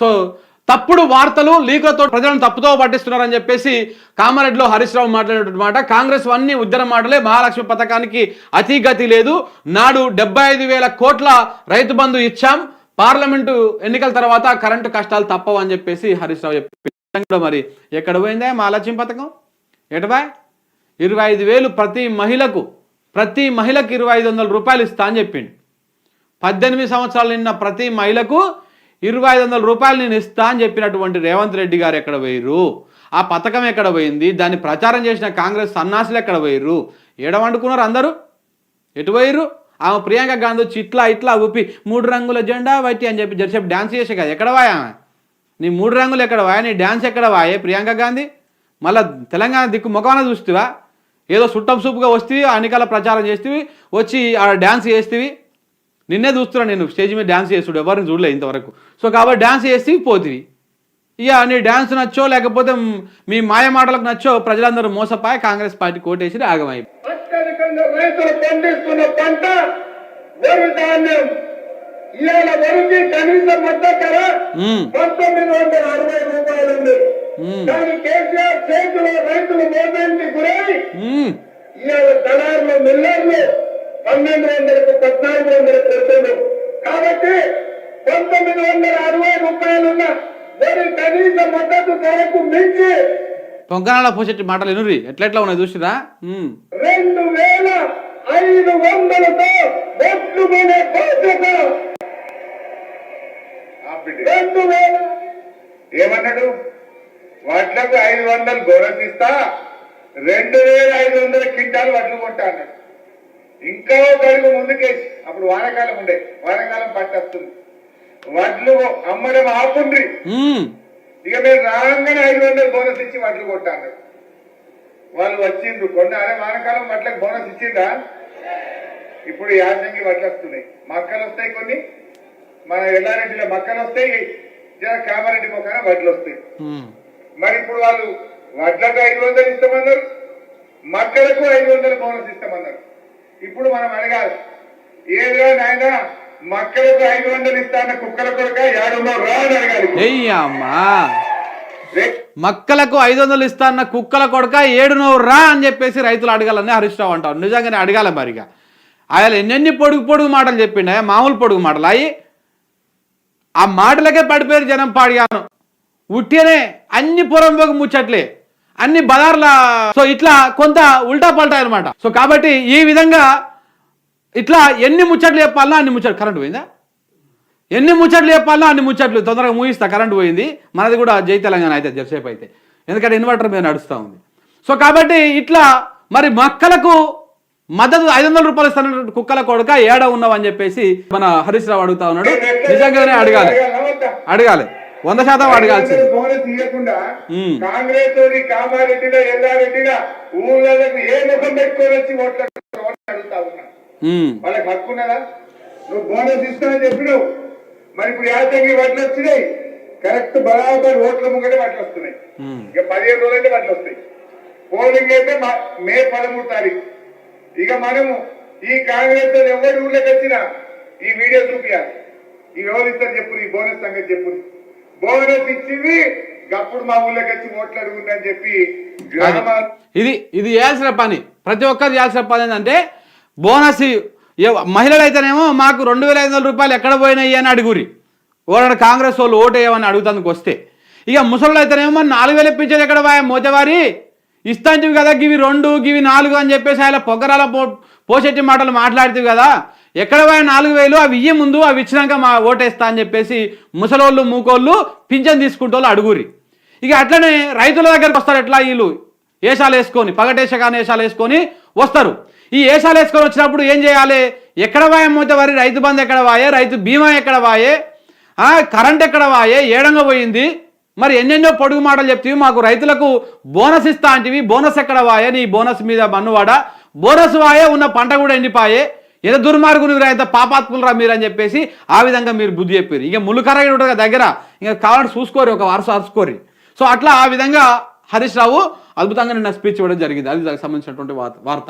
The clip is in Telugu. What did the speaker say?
సో తప్పుడు వార్తలు లీకులతో ప్రజలను తప్పుతో పట్టిస్తున్నారని చెప్పేసి కామారెడ్డిలో హరీష్ రావు మాట్లాడినటువంటి మాట. కాంగ్రెస్ అన్ని ఉద్దర మాటలే. మహాలక్ష్మి పథకానికి అతిగతి లేదు. నాడు డెబ్బై ఐదు వేల కోట్ల రైతు బంధు ఇచ్చాం. పార్లమెంటు ఎన్నికల తర్వాత కరెంటు కష్టాలు తప్పవు అని చెప్పేసి హరీష్ రావు చెప్పి మరి. ఎక్కడ పోయిందే మహాలక్ష్మి పథకం? ఎటబా ఇరవై ఐదు వేలు ప్రతి మహిళకు ప్రతి మహిళకు ఇరవై ఐదు వందల రూపాయలు ఇస్తా అని చెప్పిండు. పద్దెనిమిది సంవత్సరాలు నిన్న ప్రతి మహిళకు ఇరవై ఐదు వందల రూపాయలు నేను ఇస్తా అని చెప్పినటువంటి రేవంత్ రెడ్డి గారు ఎక్కడ పోయిరు ఆ పథకం ఎక్కడ పోయింది? దాన్ని ప్రచారం చేసిన కాంగ్రెస్ సన్నాసులు ఎక్కడ పోయిరు ఏడవండుకున్నారు అందరూ? ఎటు పోయిర్రు? ఆమె ప్రియాంక గాంధీ వచ్చి ఇట్లా ఇట్లా ఊపి మూడు రంగుల జెండా వైటి అని చెప్పి జరిసేపు డ్యాన్స్ చేసే కదా ఎక్కడ వాయా నీ మూడు రంగులు ఎక్కడ వాయా నీ డ్యాన్స్ ఎక్కడ వాయే ప్రియాంక గాంధీ? మళ్ళా తెలంగాణ దిక్కు ముఖాన చూస్తువా? ఏదో సుట్టం సూపుగా వస్తేవి అన్నికల ప్రచారం చేస్తేవి వచ్చి ఆడ డ్యాన్స్ చేస్తేవి. నిన్నే చూస్తున్నా నేను స్టేజ్ మీద డ్యాన్స్ చేస్తుడు ఎవరిని చూడలే ఇంతవరకు. సో కాబట్టి డ్యాన్స్ చేసి పోతివి. ఇక నీ డ్యాన్స్ నచ్చో లేకపోతే మీ మాయ మాటలకు నచ్చో ప్రజలందరూ మోసపోయి కాంగ్రెస్ పార్టీ కోటేసి ఆగమై రైతులు మోసానికి గురై. ఇవాళ దళారులు మిల్లర్లు పన్నెండు వందలకు పద్నాలుగు వందలకు వస్తున్నారు కాబట్టి పంతొమ్మిది వందల అరవై రూపాయలున్న కనీస మద్దతు ధరకు మించి పొంగనాల పోసేటి మాటలు ఎనురి. ఎట్లెట్లా ఉన్నాయి చూసిరా. రెండు వేల ఐదు వందలతో ఓట్లు కొనే బాధ్యత రెండు వేల ఏమన్నాడు? వడ్లకు ఐదు వందలు ఇస్తా రెండు వేల ఐదు వందల క్వింటాలు వడ్లు కొంటా అన్నాడు. ఇంకా ఒక అడుగు ముందుకేసి. అప్పుడు వానకాలం ఉండే. వానకాలం పంట వస్తుంది వడ్లు అమ్మడం ఆపుండ్రి. ఇక మీరు రాగానే ఐదు వందలు బోనస్ ఇచ్చి వడ్లు కొట్టా అన్నాడు వాళ్ళు వచ్చిండ్రు. కొన్న అరే వానకాలం వడ్లకు బోనస్ ఇచ్చిందా ఇప్పుడు యాసంగి వడ్లు వస్తున్నాయి. మక్కలు వస్తాయి కొన్ని. మన ఎల్లారెడ్డిలో మక్కలు వస్తాయి. జర కామారెడ్డి మొక్కన వడ్లు వస్తాయి. మరి ఇప్పుడు వాళ్ళు వడ్లకు ఐదు వందలు ఇస్తామన్నారు. మక్కలకు ఐదు వందలు బోనస్ ఇస్తామన్నారు. ఇప్పుడు మనం అడగాలి. ఏదిరా నాయన మక్కలకు ఐదు వందలు ఇస్తాన్న కుక్కల కొరక ఏడున్నో రా అని అడగాలి మక్కలకు ఐదు వందలు ఇస్తా అన్న కుక్కల కొడక ఏడు నువ్వు రా అని చెప్పేసి రైతులు అడగాలని హరీష్ రావు అంటారు. నిజంగానే అడగాలి మరిగా. ఆయన ఎన్నెన్ని పొడుగు పొడుగు మాటలు చెప్పిండ మామూలు పొడుగు మాటలు అయ్యి? ఆ మాటలకే పడిపోయారు జనం పాడిగాను. ఉట్టినే అన్ని పురంబోకు ముచ్చట్లే. అన్ని బదార్ల. సో ఇట్లా కొంత ఉల్టా పల్టా అనమాట సో కాబట్టి ఈ విధంగా ఇట్లా ఎన్ని ముచ్చట్లు చెప్పాలన్నా అన్ని ముచ్చట్లు. కరెంట్ పోయిందా? ఎన్ని ముచ్చట్లు చెప్పాలన్నా అన్ని ముచ్చట్లు. తొందరగా ముగిస్తా. కరెంట్ పోయింది. మనది కూడా జై తెలంగాణ అయితే జరసేపు అయితే. ఎందుకంటే ఇన్వర్టర్ మీద నడుస్తూ ఉంది. సో కాబట్టి ఇట్లా మరి మక్కలకు మద్దతు ఐదు వందల రూపాయలు ఇస్తానన్న కుక్కల కొడుక ఏడ ఉన్నావు అని చెప్పేసి మన హరీష్ రావు అడుగుతా ఉన్నాడు. నిజంగానే అడగాలి. అడగాలి. వంద శాతం ఇవ్వకుండా ఉమ్. కాంగ్రెస్ తోని కామారెడ్డిలో ఎల్లారెడ్డిగా ఊళ్ళకు ఏ ముఖం పెట్టుకొని వచ్చి ఓట్ల ఓట్లు అడుగుతా ఉన్నా ఉమ్, వాళ్ళకి హక్కు ఉన్నదా? నువ్వు బోనస్ ఇస్తానని చెప్పినావు. మరి ఇప్పుడు యాసంగి వడ్లు వచ్చినాయి. కరెక్ట్ బరాబర్ ఓట్ల ముంగటే వడ్లు వస్తున్నాయి. ఇక పదిహేను రోజులంటే వడ్లు వస్తాయి. పోలింగ్ అయితే మా- పదమూడు తారీఖు. ఇక మనము ఈ కాంగ్రెస్ ఎవరి ఊళ్ళకి వచ్చినా ఈ వీడియో చూపించాలి ఈ ఎవరు ఇస్తారు చెప్పు ఈ బోనస్ సంగతి చెప్పు. బోనస్ ఇచ్చింది అప్పుడు మా ఊళ్ళకి వచ్చి ఓట్లు అడుగుందని చెప్పి ఇది ఇది చేయాల్సిన పని. ప్రతి ఒక్కరు చేయాల్సిన పని ఏంటంటే బోనస్ మహిళలు అయితేనేమో మాకు రెండు వేల ఐదు వందల రూపాయలు ఎక్కడ పోయినాయి అని అడుగురి ఓరన్నా కాంగ్రెస్ వాళ్ళు ఓటు వేయమని అడుగుతానికి వస్తే. ఇక ముసళ్ళు అయితేనేమో నాలుగు వేలు ఇప్పించేది ఎక్కడ పోయా మోతవారి? ఇస్తాంటివి కదా గివి రెండు గివి నాలుగు అని చెప్పేసి ఆయన పొగ్గరాల పో పోసేటి మాటలు మాట్లాడుతీవి కదా. ఎక్కడ పోయా నాలుగు వేలు అవి ఇయ్యే ముందు అవి ఇచ్చినాక మా ఓటేస్తా అని చెప్పేసి ముసలోళ్ళు మూకోళ్ళు పింఛన్ తీసుకుంటోళ్ళు అడుగురి ఇక అట్లనే రైతుల దగ్గరకు వస్తారు ఎట్లా వీళ్ళు? ఏషాలు వేసుకొని పగటేషగానే ఏషాలు వేసుకొని వస్తారు. ఈ ఏషాలు వేసుకొని వచ్చినప్పుడు ఏం చేయాలి? ఎక్కడ వాయే మూత వరి? రైతు బంధు ఎక్కడ వాయే రైతు బీమా ఎక్కడ వాయే కరెంట్ ఎక్కడ వాయే ఏడంగా పోయింది? మరి ఎన్నెన్నో పొడుగు మాటలు చెప్తివి మాకు రైతులకు బోనస్ ఇస్తా అంటివి బోనస్ ఎక్కడ వాయే నీ బోనస్ మీద మన్నువాడ. బోనస్ వాయే ఉన్న పంట కూడా ఎండిపాయే. ఏదో దుర్మార్గుని ఎంత పాపాత్ములరా మీరు అని చెప్పేసి ఆ విధంగా మీరు బుద్ధి చెప్పారు. ఇక ములుకర ఉంటుంది దగ్గర. ఇంకా కావాలని చూసుకోరు ఒక వరుస అరుచుకోరు సో అట్లా ఆ విధంగా హరీష్ రావు అద్భుతంగా నిన్న స్పీచ్ ఇవ్వడం జరిగింది. అది దానికి సంబంధించినటువంటి వార్త.